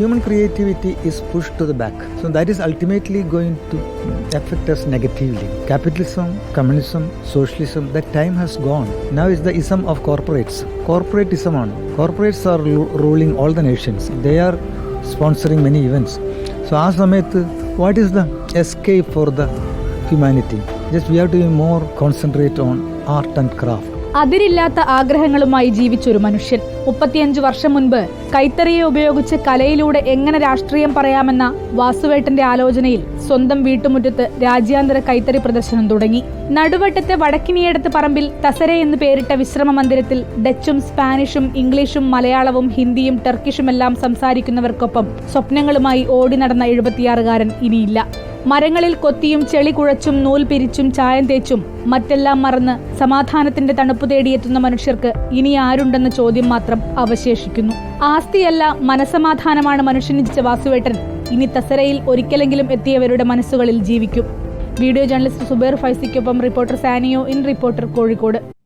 human creativity is pushed to the back. So that is ultimately going to affect us negatively. Capitalism, communism, socialism, that time has gone. Now is the ism of corporates. Corporatism on. Corporates are lu- ruling all the nations. They are sponsoring many events. So ആ സമയത്ത് what is the escape for the humanity? Just we have to be more concentrate on art and craft. അതിരില്ലാത്ത ആഗ്രഹങ്ങളുമായി ജീവിച്ചൊരു മനുഷ്യൻ. മുപ്പത്തിയഞ്ച് വർഷം മുൻപ് കൈത്തറിയെ ഉപയോഗിച്ച് കലയിലൂടെ എങ്ങനെ രാഷ്ട്രീയം പറയാമെന്ന വാസുവേട്ടന്റെ ആലോചനയിൽ സ്വന്തം വീട്ടുമുറ്റത്ത് രാജ്യാന്തര കൈത്തറി പ്രദർശനം തുടങ്ങി. നടുവട്ടത്തെ വടക്കിനിയടത്ത് പറമ്പിൽ തസരെ എന്ന് പേരിട്ട വിശ്രമ മന്ദിരത്തിൽ ഡച്ചും സ്പാനിഷും ഇംഗ്ലീഷും മലയാളവും ഹിന്ദിയും ടർക്കിഷുമെല്ലാം സംസാരിക്കുന്നവർക്കൊപ്പം സ്വപ്നങ്ങളുമായി ഓടി നടന്ന എഴുപത്തിയാറുകാരൻ ഇനിയില്ല. മരങ്ങളിൽ കൊത്തിയും ചെളി കുഴച്ചും നൂൽ പിരിച്ചും ചായം തേച്ചും മറ്റെല്ലാം മറന്ന് സമാധാനത്തിന്റെ തണുപ്പ് തേടിയെത്തുന്ന മനുഷ്യർക്ക് ഇനി ആരുണ്ടെന്ന ചോദ്യം മാത്രം അവശേഷിക്കുന്നു. ആസ്തിയല്ല മനസമാധാനമാണ് മനുഷ്യന് ജിച്ച വാസുവേട്ടൻ. ഇനി തസരയിൽ ഒരിക്കലെങ്കിലും എത്തിയവരുടെ മനസ്സുകളിൽ ജീവിക്കും. Video journalist Zubair ഫൈസിക്കൊപ്പം reporter Saniyo in reporter Kozhikode.